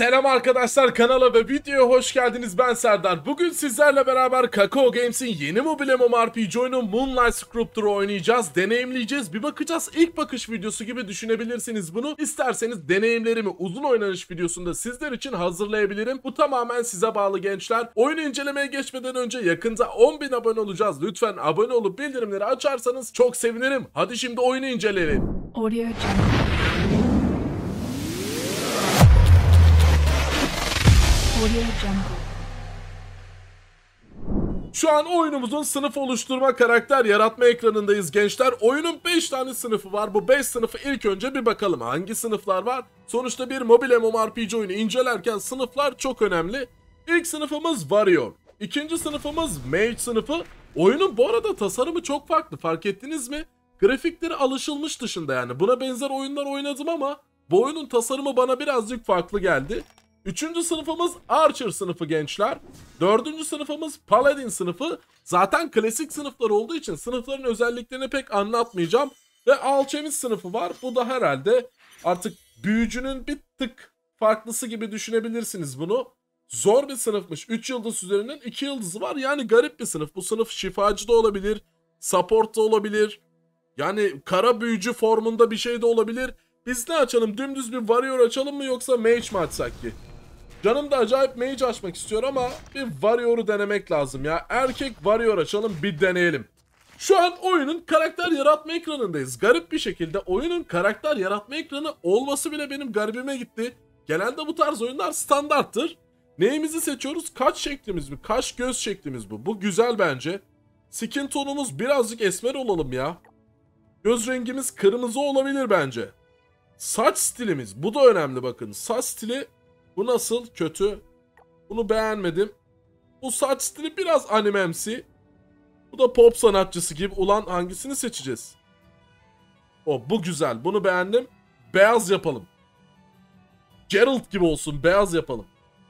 Selam arkadaşlar kanala ve videoya hoş geldiniz ben Serdar. Bugün sizlerle beraber Kakao Games'in yeni mobil MMORPG oyunu Moonlight Scripter'ı oynayacağız, deneyimleyeceğiz, bir bakacağız. İlk bakış videosu gibi düşünebilirsiniz bunu. İsterseniz deneyimlerimi uzun oynanış videosunda sizler için hazırlayabilirim. Bu tamamen size bağlı gençler. Oyunu incelemeye geçmeden önce yakında 10.000 abone olacağız. Lütfen abone olup bildirimleri açarsanız çok sevinirim. Hadi şimdi oyunu inceleyelim. Audio Şu an oyunumuzun sınıf oluşturma karakter yaratma ekranındayız gençler. Oyunun 5 tane sınıfı var. Bu 5 sınıfı ilk önce bir bakalım hangi sınıflar var. Sonuçta bir mobil MMORPG oyunu incelerken sınıflar çok önemli. İlk sınıfımız Warrior. İkinci sınıfımız Mage sınıfı. Oyunun bu arada tasarımı çok farklı fark ettiniz mi? Grafikleri alışılmış dışında yani. Buna benzer oyunlar oynadım ama bu oyunun tasarımı bana birazcık farklı geldi. Üçüncü sınıfımız Archer sınıfı gençler. Dördüncü sınıfımız Paladin sınıfı. Zaten klasik sınıflar olduğu için sınıfların özelliklerini pek anlatmayacağım. Ve Alchemist sınıfı var. Bu da herhalde artık büyücünün bir tık farklısı gibi düşünebilirsiniz bunu. Zor bir sınıfmış. 3 yıldız üzerinden 2 yıldızı var. Yani garip bir sınıf. Bu sınıf şifacı da olabilir. Support da olabilir. Yani kara büyücü formunda bir şey de olabilir. Biz ne açalım? Dümdüz bir warrior açalım mı yoksa mage mi açsak ki? Canım da acayip mage açmak istiyor ama bir warrior'u denemek lazım ya. Erkek warrior açalım bir deneyelim. Şu an oyunun karakter yaratma ekranındayız. Garip bir şekilde oyunun karakter yaratma ekranı olması bile benim garibime gitti. Genelde bu tarz oyunlar standarttır. Neyimizi seçiyoruz? Kaç şeklimiz mi? Kaş göz şeklimiz bu. Bu güzel bence. Skin tonumuz birazcık esmer olalım ya. Göz rengimiz kırmızı olabilir bence. Saç stilimiz. Bu da önemli bakın. Saç stili bu nasıl? Kötü. Bunu beğenmedim. Bu saç stili biraz animemsi. Bu da pop sanatçısı gibi. Ulan hangisini seçeceğiz? O bu güzel. Bunu beğendim. Beyaz yapalım. Geralt gibi olsun. Beyaz yapalım.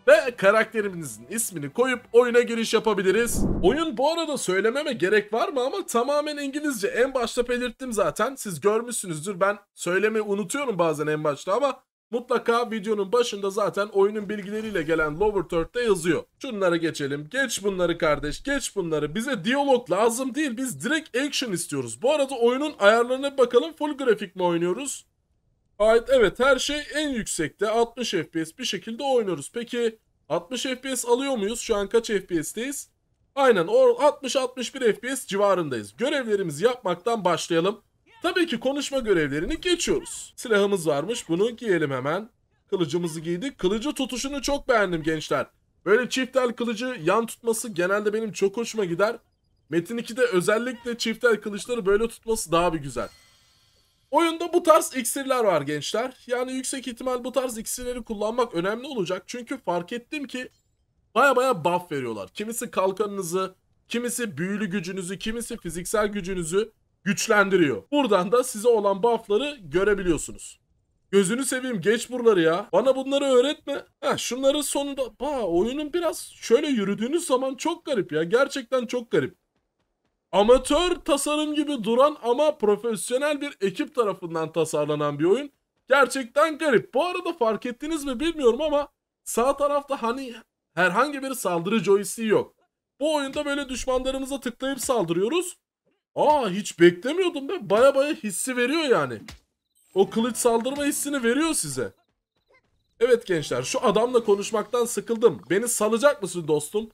Ve karakterimizin ismini koyup oyuna giriş yapabiliriz. Oyun bu arada söylememe gerek var mı ama tamamen İngilizce. En başta belirttim zaten. Siz görmüşsünüzdür. Ben söylemeyi unutuyorum bazen en başta ama mutlaka videonun başında zaten oyunun bilgileriyle gelen Lower Third'de yazıyor. Şunları geçelim. Geç bunları kardeş. Geç bunları. Bize diyalog lazım değil. Biz direkt action istiyoruz. Bu arada oyunun ayarlarına bakalım. Full grafik mi oynuyoruz? Ait evet her şey en yüksekte 60 FPS bir şekilde oynuyoruz. Peki 60 FPS alıyor muyuz? Şu an kaç FPS'teyiz? Aynen o 60-61 FPS civarındayız. Görevlerimizi yapmaktan başlayalım. Tabii ki konuşma görevlerini geçiyoruz. Silahımız varmış bunu giyelim hemen. Kılıcımızı giydik. Kılıcı tutuşunu çok beğendim gençler. Böyle çift el kılıcı yan tutması genelde benim çok hoşuma gider. Metin 2'de özellikle çift el kılıçları böyle tutması daha bir güzel. Oyunda bu tarz iksirler var gençler. Yani yüksek ihtimal bu tarz iksirleri kullanmak önemli olacak. Çünkü fark ettim ki baya baya buff veriyorlar. Kimisi kalkanınızı, kimisi büyülü gücünüzü, kimisi fiziksel gücünüzü güçlendiriyor. Buradan da size olan buffları görebiliyorsunuz. Gözünü seveyim geç buraları ya. Bana bunları öğretme. Ha şunların sonunda. Ba oyunun biraz şöyle yürüdüğünüz zaman çok garip ya. Gerçekten çok garip amatör tasarım gibi duran ama profesyonel bir ekip tarafından tasarlanan bir oyun. Gerçekten garip. Bu arada fark ettiniz mi bilmiyorum ama sağ tarafta hani herhangi bir saldırı joystick yok. Bu oyunda böyle düşmanlarımıza tıklayıp saldırıyoruz. Aa hiç beklemiyordum be. Baya baya hissi veriyor yani. O kılıç saldırma hissini veriyor size. Evet gençler şu adamla konuşmaktan sıkıldım. Beni salacak mısın dostum?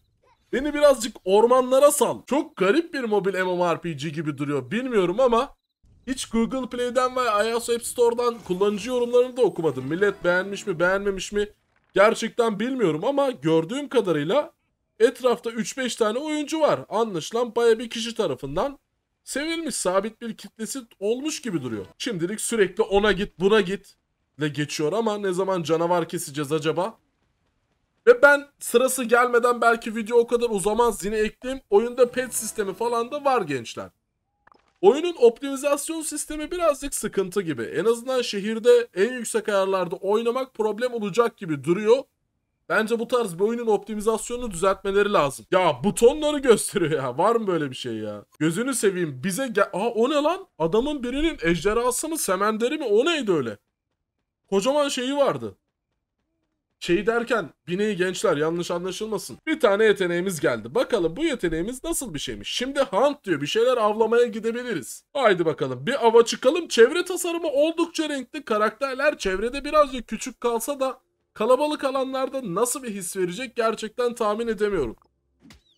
Beni birazcık ormanlara sal. Çok garip bir mobil MMORPG gibi duruyor. Bilmiyorum ama hiç Google Play'den ve iOS App Store'dan kullanıcı yorumlarını da okumadım. Millet beğenmiş mi beğenmemiş mi gerçekten bilmiyorum ama gördüğüm kadarıyla etrafta 3-5 tane oyuncu var. Anlaşılan baya bir kişi tarafından sevilmiş sabit bir kitlesi olmuş gibi duruyor. Şimdilik sürekli ona git buna git ile geçiyor ama ne zaman canavar keseceğiz acaba? Ve ben sırası gelmeden belki video o kadar uzamaz yine ekleyeyim. Oyunda pet sistemi falan da var gençler. Oyunun optimizasyon sistemi birazcık sıkıntı gibi. En azından şehirde en yüksek ayarlarda oynamak problem olacak gibi duruyor. Bence bu tarz bir oyunun optimizasyonunu düzeltmeleri lazım. Ya butonları gösteriyor ya. Var mı böyle bir şey ya? Gözünü seveyim. Bize gel... Aa o ne lan? Adamın birinin ejderhası mı semenderi mi? O neydi öyle? Kocaman şeyi vardı. Şey derken bineği gençler yanlış anlaşılmasın. Bir tane yeteneğimiz geldi. Bakalım bu yeteneğimiz nasıl bir şeymiş. Şimdi hunt diyor bir şeyler avlamaya gidebiliriz. Haydi bakalım bir ava çıkalım. Çevre tasarımı oldukça renkli. Karakterler çevrede birazcık küçük kalsa da kalabalık alanlarda nasıl bir his verecek gerçekten tahmin edemiyorum.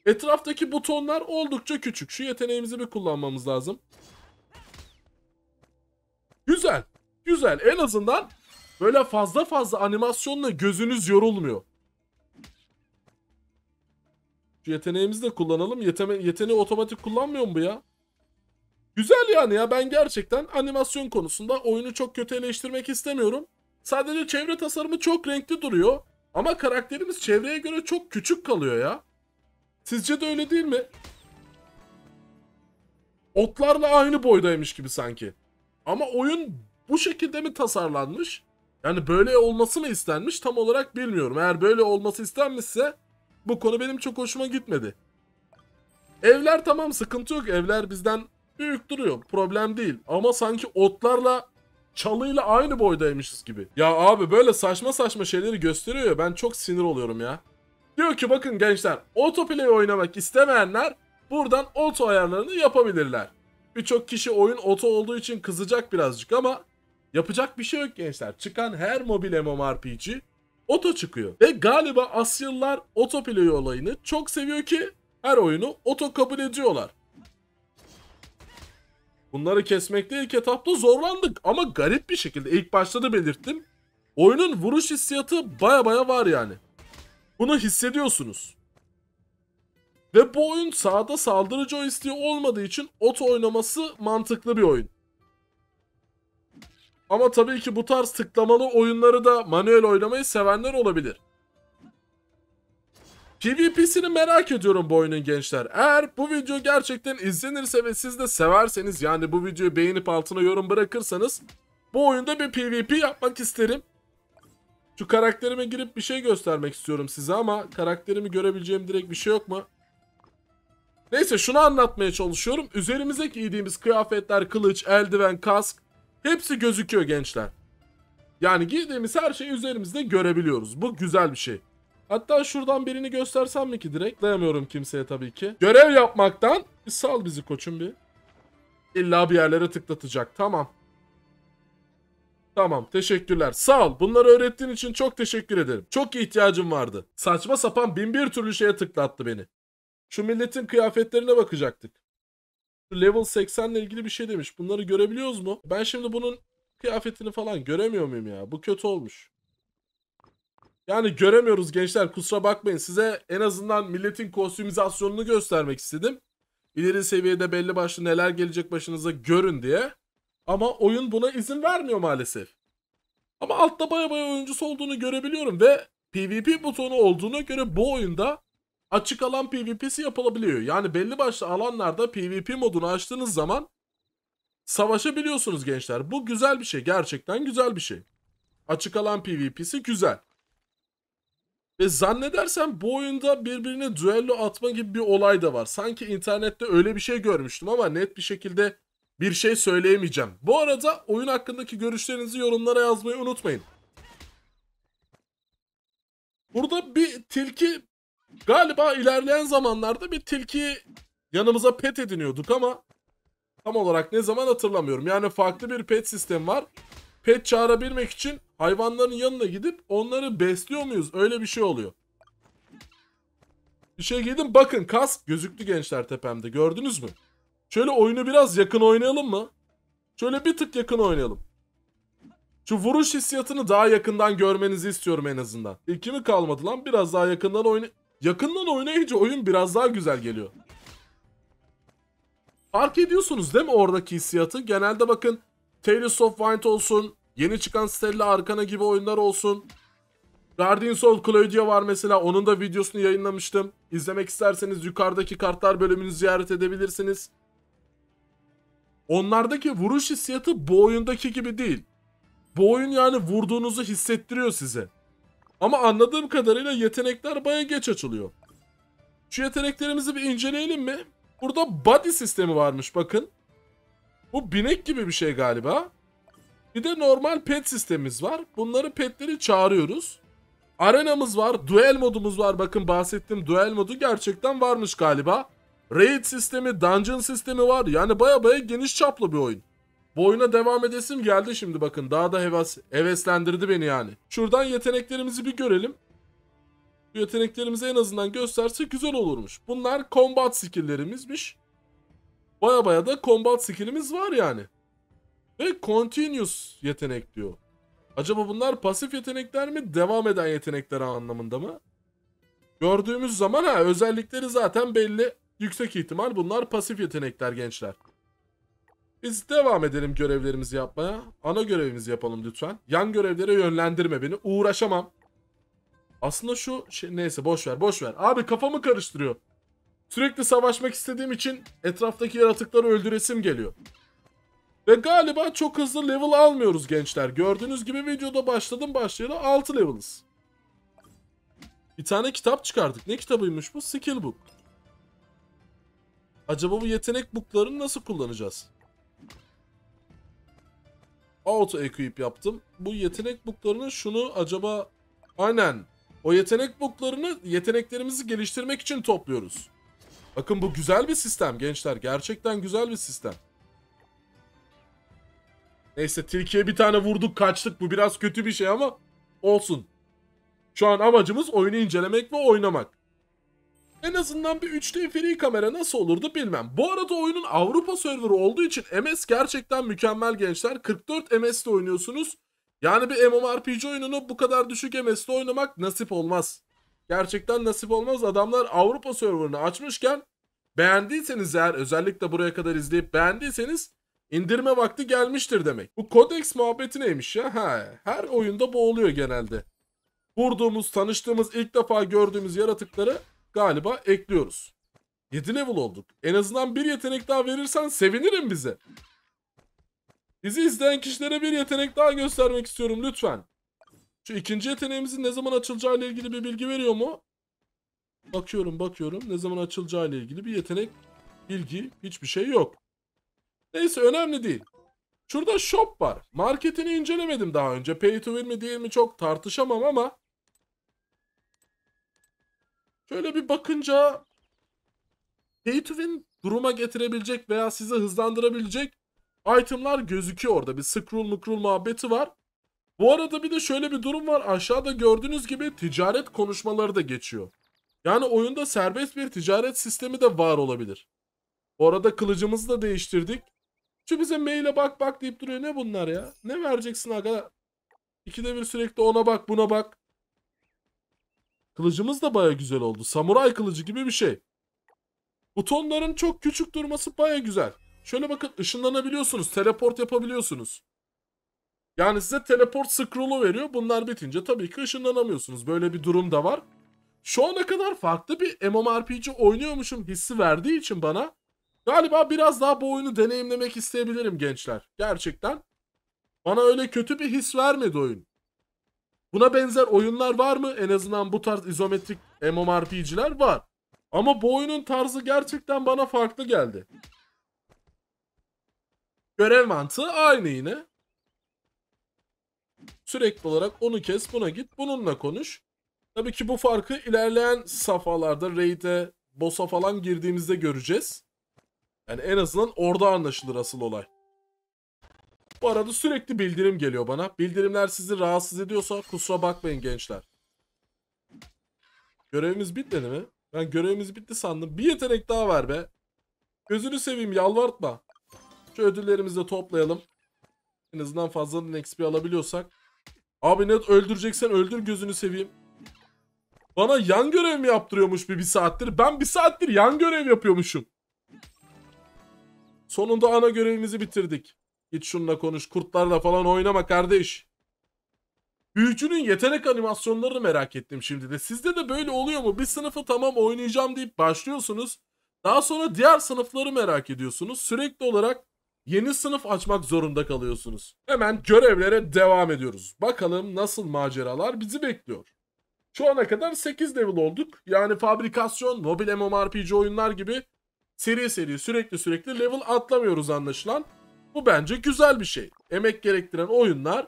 Etraftaki butonlar oldukça küçük. Şu yeteneğimizi bir kullanmamız lazım. Güzel. Güzel. En azından böyle fazla fazla animasyonla gözünüz yorulmuyor. Şu yeteneğimizi de kullanalım. Yeteme yeteneği otomatik kullanmıyor mu bu ya? Güzel yani ya ben gerçekten animasyon konusunda oyunu çok kötü eleştirmek istemiyorum. Sadece çevre tasarımı çok renkli duruyor. Ama karakterimiz çevreye göre çok küçük kalıyor ya. Sizce de öyle değil mi? Otlarla aynı boydaymış gibi sanki. Ama oyun bu şekilde mi tasarlanmış? Yani böyle olması mı istenmiş tam olarak bilmiyorum. Eğer böyle olması istenmişse bu konu benim çok hoşuma gitmedi. Evler tamam sıkıntı yok. Evler bizden büyük duruyor. Problem değil. Ama sanki otlarla çalıyla aynı boydaymışız gibi. Ya abi böyle saçma saçma şeyleri gösteriyor ya ben çok sinir oluyorum ya. Diyor ki bakın gençler autoplay oynamak istemeyenler buradan auto ayarlarını yapabilirler. Birçok kişi oyun auto olduğu için kızacak birazcık ama yapacak bir şey yok gençler. Çıkan her mobil MMORPG auto çıkıyor. Ve galiba Asyalılar autoplay olayını çok seviyor ki her oyunu auto kabul ediyorlar. Bunları kesmekte ilk etapta zorlandık ama garip bir şekilde ilk başta da belirttim. Oyunun vuruş hissiyatı baya baya var yani. Bunu hissediyorsunuz. Ve bu oyun sağda saldırı joystick'i olmadığı için oto oynaması mantıklı bir oyun. Ama tabii ki bu tarz tıklamalı oyunları da manuel oynamayı sevenler olabilir. PvP'sini merak ediyorum bu oyunun gençler. Eğer bu video gerçekten izlenirse ve siz de severseniz yani bu videoyu beğenip altına yorum bırakırsanız bu oyunda bir PvP yapmak isterim. Şu karakterime girip bir şey göstermek istiyorum size ama karakterimi görebileceğim direkt bir şey yok mu? Neyse şunu anlatmaya çalışıyorum. Üzerimize giydiğimiz kıyafetler, kılıç, eldiven, kask hepsi gözüküyor gençler. Yani giydiğimiz her şeyi üzerimizde görebiliyoruz. Bu güzel bir şey. Hatta şuradan birini göstersem mi ki direkt? Dayamıyorum kimseye tabii ki. Görev yapmaktan bir sal bizi koçum bir. İlla bir yerlere tıklatacak. Tamam. Tamam teşekkürler. Sağ ol. Bunları öğrettiğin için çok teşekkür ederim. Çok ihtiyacım vardı. Saçma sapan bin bir türlü şeye tıklattı beni. Şu milletin kıyafetlerine bakacaktık. Level 80 ile ilgili bir şey demiş. Bunları görebiliyoruz mu? Ben şimdi bunun kıyafetini falan göremiyor muyum ya? Bu kötü olmuş. Yani göremiyoruz gençler kusura bakmayın. Size en azından milletin kostümizasyonunu göstermek istedim. İleri seviyede belli başlı neler gelecek başınıza görün diye. Ama oyun buna izin vermiyor maalesef. Ama altta baya baya oyuncusu olduğunu görebiliyorum ve PvP butonu olduğuna göre bu oyunda açık alan PvP'si yapılabiliyor. Yani belli başlı alanlarda PvP modunu açtığınız zaman savaşabiliyorsunuz gençler. Bu güzel bir şey. Gerçekten güzel bir şey. Açık alan PvP'si güzel. Ve zannedersem bu oyunda birbirine düello atma gibi bir olay da var. Sanki internette öyle bir şey görmüştüm ama net bir şekilde bir şey söyleyemeyeceğim. Bu arada oyun hakkındaki görüşlerinizi yorumlara yazmayı unutmayın. Burada bir tilki galiba ilerleyen zamanlarda bir tilki yanımıza pet ediniyorduk ama tam olarak ne zaman hatırlamıyorum. Yani farklı bir pet sistemi var. Pet çağırabilmek için hayvanların yanına gidip onları besliyor muyuz? Öyle bir şey oluyor. Bir şey giydim bakın kask gözüktü gençler tepemde gördünüz mü? Şöyle oyunu biraz yakın oynayalım mı? Şöyle bir tık yakın oynayalım. Şu vuruş hissiyatını daha yakından görmenizi istiyorum en azından. İlki mi kalmadı lan? Biraz daha yakından oyna... Yakından oynayınca oyun biraz daha güzel geliyor. Fark ediyorsunuz değil mi oradaki hissiyatı? Genelde bakın Tales of Wind olsun, yeni çıkan Stella Arcana gibi oyunlar olsun. Guardians of Claudia var mesela. Onun da videosunu yayınlamıştım. İzlemek isterseniz yukarıdaki kartlar bölümünü ziyaret edebilirsiniz. Onlardaki vuruş hissiyatı bu oyundaki gibi değil. Bu oyun yani vurduğunuzu hissettiriyor size. Ama anladığım kadarıyla yetenekler baya geç açılıyor. Şu yeteneklerimizi bir inceleyelim mi? Burada body sistemi varmış bakın. Bu binek gibi bir şey galiba. Bir de normal pet sistemimiz var. Bunları petleri çağırıyoruz. Arenamız var. Duel modumuz var. Bakın bahsettiğim duel modu gerçekten varmış galiba. Raid sistemi, dungeon sistemi var. Yani baya baya geniş çaplı bir oyun. Bu oyuna devam edesim geldi şimdi bakın. Daha da heves, heveslendirdi beni yani. Şuradan yeteneklerimizi bir görelim. Bu yeteneklerimizi en azından gösterse güzel olurmuş. Bunlar combat skill'lerimizmiş. Baya baya da combat skill'imiz var yani. Ve continuous yetenek diyor. Acaba bunlar pasif yetenekler mi, devam eden yetenekler anlamında mı? Gördüğümüz zaman ha özellikleri zaten belli. Yüksek ihtimal bunlar pasif yetenekler gençler. Biz devam edelim görevlerimizi yapmaya. Ana görevimizi yapalım lütfen. Yan görevlere yönlendirme beni. Uğraşamam. Aslında şu şey neyse boş ver boş ver. Abi kafamı karıştırıyor. Sürekli savaşmak istediğim için etraftaki yaratıkları öldüresim geliyor. Ve galiba çok hızlı level almıyoruz gençler. Gördüğünüz gibi videoda başladım başlayalı 6 level'ız. Bir tane kitap çıkardık. Ne kitabıymış bu? Skill book. Acaba bu yetenek booklarını nasıl kullanacağız? Auto equip yaptım. Bu yetenek booklarını şunu acaba aynen o yetenek booklarını yeteneklerimizi geliştirmek için topluyoruz. Bakın bu güzel bir sistem gençler. Gerçekten güzel bir sistem. Neyse tilkiye bir tane vurduk kaçtık. Bu biraz kötü bir şey ama olsun. Şu an amacımız oyunu incelemek ve oynamak. En azından bir 3D free kamera nasıl olurdu bilmem. Bu arada oyunun Avrupa serverı olduğu için MS gerçekten mükemmel gençler. 44 MS'de oynuyorsunuz. Yani bir MMORPG oyununu bu kadar düşük MS'de oynamak nasip olmaz. Gerçekten nasip olmaz. Adamlar Avrupa serverını açmışken beğendiyseniz eğer özellikle buraya kadar izleyip beğendiyseniz indirme vakti gelmiştir demek. Bu Codex muhabbeti neymiş ya? Ha, her oyunda bu oluyor genelde. Vurduğumuz, tanıştığımız, ilk defa gördüğümüz yaratıkları galiba ekliyoruz. 7 level olduk. En azından bir yetenek daha verirsen sevinirim bize. Bizi izleyen kişilere bir yetenek daha göstermek istiyorum lütfen. Şu ikinci yeteneğimizin ne zaman açılacağı ile ilgili bir bilgi veriyor mu? Bakıyorum bakıyorum. Ne zaman açılacağı ile ilgili bir yetenek, bilgi, hiçbir şey yok. Neyse önemli değil. Şurada shop var. Marketini incelemedim daha önce. Pay to win mi değil mi çok tartışamam ama şöyle bir bakınca pay to win duruma getirebilecek veya sizi hızlandırabilecek itemlar gözüküyor orada. Bir scroll mukrul muhabbeti var. Bu arada bir de şöyle bir durum var. Aşağıda gördüğünüz gibi ticaret konuşmaları da geçiyor. Yani oyunda serbest bir ticaret sistemi de var olabilir. Bu arada kılıcımızı da değiştirdik. Şu bize maile bak bak deyip duruyor. Ne bunlar ya? Ne vereceksin aga? İkide bir sürekli ona bak buna bak. Kılıcımız da baya güzel oldu. Samuray kılıcı gibi bir şey. Butonların çok küçük durması baya güzel. Şöyle bakın ışınlanabiliyorsunuz. Teleport yapabiliyorsunuz. Yani size teleport scroll'u veriyor. Bunlar bitince tabii ki ışınlanamıyorsunuz. Böyle bir durum da var. Şu ana kadar farklı bir MMORPG oynuyormuşum hissi verdiği için bana galiba biraz daha bu oyunu deneyimlemek isteyebilirim gençler. Gerçekten. Bana öyle kötü bir his vermedi oyun. Buna benzer oyunlar var mı? En azından bu tarz izometrik MMORPG'ler var. Ama bu oyunun tarzı gerçekten bana farklı geldi. Görev mantığı aynı yine. Sürekli olarak onu kes buna git bununla konuş. Tabii ki bu farkı ilerleyen safhalarda raid'e, boss'a falan girdiğimizde göreceğiz. Yani en azından orada anlaşılır asıl olay. Bu arada sürekli bildirim geliyor bana. Bildirimler sizi rahatsız ediyorsa kusura bakmayın gençler. Görevimiz bitmedi mi? Ben görevimiz bitti sandım. Bir yetenek daha ver be. Gözünü seveyim yalvartma. Şu ödüllerimizi de toplayalım. En azından fazladan XP alabiliyorsak. Abi net öldüreceksen öldür gözünü seveyim. Bana yan görev mi yaptırıyormuş bir, bir saattir? Ben bir saattir yan görev yapıyormuşum. Sonunda ana görevimizi bitirdik. Git şununla konuş. Kurtlarla falan oynama kardeş. Büyücünün yetenek animasyonlarını merak ettim şimdi de. Sizde de böyle oluyor mu? Bir sınıfı tamam oynayacağım deyip başlıyorsunuz. Daha sonra diğer sınıfları merak ediyorsunuz. Sürekli olarak yeni sınıf açmak zorunda kalıyorsunuz. Hemen görevlere devam ediyoruz. Bakalım nasıl maceralar bizi bekliyor. Şu ana kadar 8 level olduk. Yani fabrikasyon, mobil MMORPG oyunlar gibi seri seri sürekli sürekli level atlamıyoruz anlaşılan. Bu bence güzel bir şey. Emek gerektiren oyunlar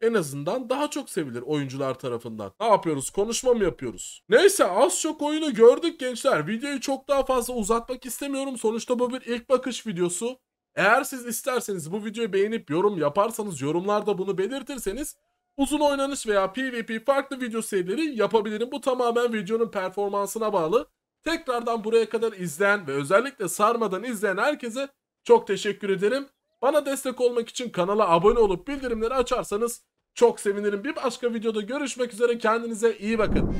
en azından daha çok sevilir oyuncular tarafından. Ne yapıyoruz? Konuşma mı yapıyoruz? Neyse az çok oyunu gördük gençler. Videoyu çok daha fazla uzatmak istemiyorum. Sonuçta bu bir ilk bakış videosu. Eğer siz isterseniz bu videoyu beğenip yorum yaparsanız, yorumlarda bunu belirtirseniz uzun oynanış veya PvP farklı video serileri yapabilirim. Bu tamamen videonun performansına bağlı. Tekrardan buraya kadar izleyen ve özellikle sarmadan izleyen herkese çok teşekkür ederim. Bana destek olmak için kanala abone olup bildirimleri açarsanız çok sevinirim. Bir başka videoda görüşmek üzere. Kendinize iyi bakın.